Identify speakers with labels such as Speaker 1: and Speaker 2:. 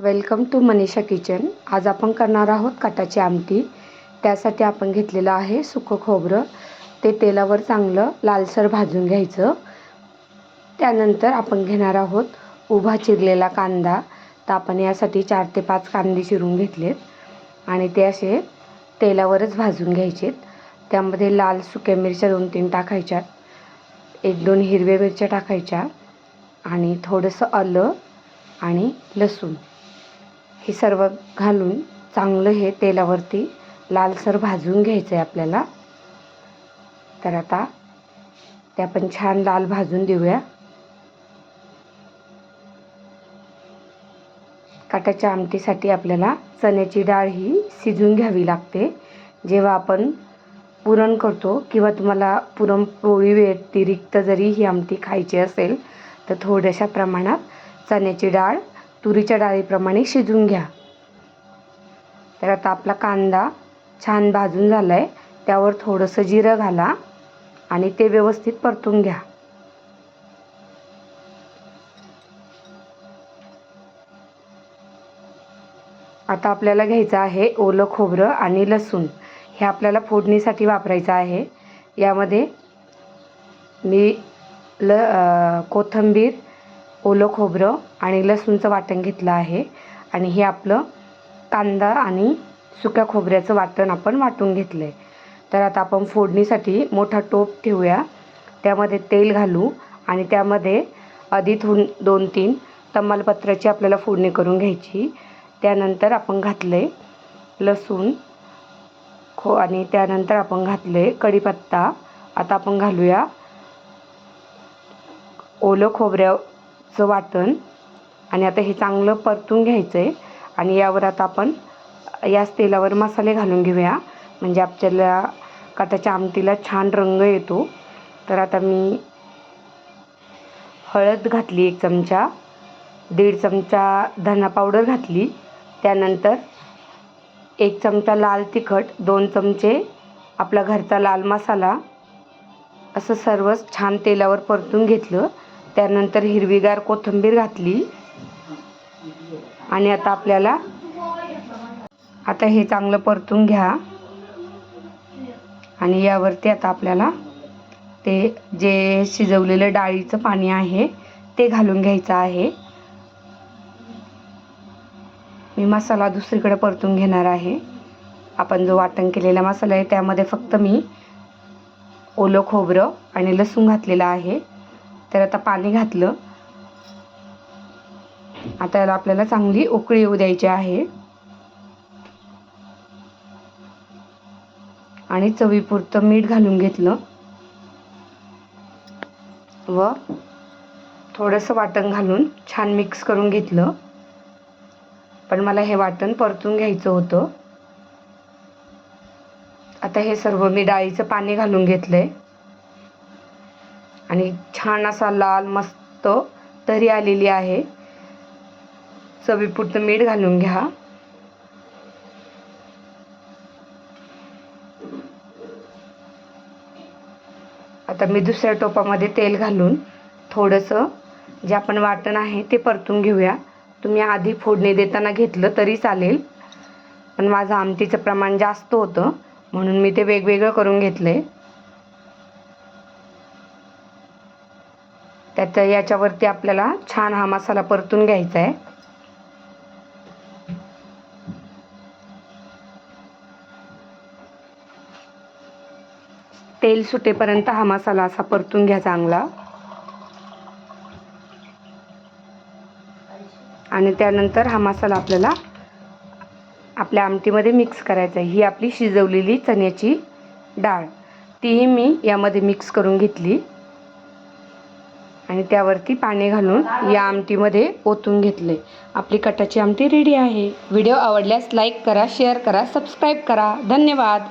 Speaker 1: Welcome to Manisha kitchen आज आपण करणार आहोत कटाची आमटी. त्यासाठी आपण घेतलेलं आहे सुकं खोबरं. ते तेलावर चांगलं लालसर भाजून घ्यायचं. त्यानंतर आपण घेणार आहोत उभा चिरलेला कांदा. तर आपण यासाठी चार ते पाच कांदे चिरून घेतलेत. आणि ते असे तेलावरच भाजून घ्यायचेत. त्यामध्ये लाल सुक्या मिरच्या दोन तीन टाकायच्यात एक दोन हिरव्या मिरच्या टाकायच्या. आणि थोडंसं आलं आणि लसूण. हे सर्व घालून चांगलं हे तेलावरती लालसर भाजून घ्यायचं आहे आपल्याला. तर आता ते आपण छान लाल भाजून देऊया. काटाच्या आमटीसाठी आपल्याला चण्याची डाळ ही शिजून घ्यावी लागते. जेव्हा आपण पुरण करतो किंवा तुम्हाला पुरणपोळी व्यतिरिक्त जरी ही आमटी खायची असेल तर थोड्याशा प्रमाणात चण्याची डाळ तुरीच्या डाळीप्रमाणे शिजून घ्या. तर आता आपला कांदा छान भाजून झाला आहे त्यावर थोडंसं जिरं घाला आणि ते व्यवस्थित परतून घ्या. आता आपल्याला घ्यायचं आहे ओलं खोबरं आणि लसूण. हे आपल्याला फोडणीसाठी वापरायचं आहे. यामध्ये मी ल कोथिंबीर ओलं खोबरं आणि लसूणचं वाटण घेतलं आहे. आणि हे आपलं कांदा आणि सुक्या खोबऱ्याचं वाटण आपण वाटून घेतलं आहे तर आता आपण फोडणीसाठी मोठा टोप ठेवूया. त्यामध्ये तेल घालू आणि त्यामध्ये आधी थोड दोन तीन तमालपत्राची आपल्याला फोडणी करून घ्यायची. त्यानंतर आपण घातले लसूण खो आणि त्यानंतर आपण घातले कढीपत्ता. आता आपण घालूया ओलं खोबऱ्या चं वाटण. आणि आता हे चांगलं परतून घ्यायचं आहे आणि यावर आता आपण याच तेलावर मसाले घालून घेऊया. म्हणजे आपल्याला काटाच्या आमटीला छान रंग येतो. तर आता मी हळद घातली एक चमचा दीड चमचा धना पावडर घातली. त्यानंतर एक चमचा लाल तिखट दोन चमचे आपला घरचा लाल मसाला. असं सर्वच छान तेलावर परतून घेतलं. त्यानंतर हिरवीगार कोथिंबीर घातली. आणि आता आपल्याला आता हे चांगलं परतून घ्या. आणि यावरती आता आपल्याला ते जे शिजवलेलं डाळीचं पाणी आहे ते घालून घ्यायचं आहे. मी मसाला दुसरीकडे परतून घेणार आहे. आपण जो वाटण केलेला मसाला आहे त्यामध्ये फक्त मी ओलं खोबरं आणि लसूण घातलेलं आहे. तर आता पाणी घातलं. आता याला आपल्याला चांगली उकळी येऊ द्यायची आहे. आणि चवीपुरतं मीठ घालून घेतलं. व थोडंसं वाटण घालून छान मिक्स करून घेतलं. पण मला हे वाटण परतून घ्यायचं होतं. आता हे सर्व मी डाळीचं पाणी घालून घेतलं आहे आणि छान असा लाल मस्त तरी आलेली आहे. चवीपुरतं मीठ घालून घ्या. आता मी दुसऱ्या टोपामध्ये तेल घालून थोडंसं जे आपण वाटण आहे ते परतून घेऊया. तुम्ही आधी फोडणी देताना घेतलं तरी चालेल. पण माझं आमटीचं प्रमाण जास्त होतं म्हणून मी ते वेगवेगळं करून घेतलं आहे त्यात याच्यावरती आपल्याला छान हा मसाला परतून घ्यायचा आहे. तेल सुटेपर्यंत हा मसाला असा परतून घ्या चांगला. आणि त्यानंतर हा मसाला आपल्याला आपल्या आमटीमध्ये मिक्स करायचा आहे. ही आपली शिजवलेली चण्याची डाळ. तीही मी यामध्ये मिक्स करून घेतली. आणि त्यावरती पाणी घालून या आमटीमध्ये ओतून घेतले. आपली कटाची आमटी रेडी आहे. व्हिडिओ आवडल्यास लाईक करा शेअर करा सबस्क्राईब करा. धन्यवाद.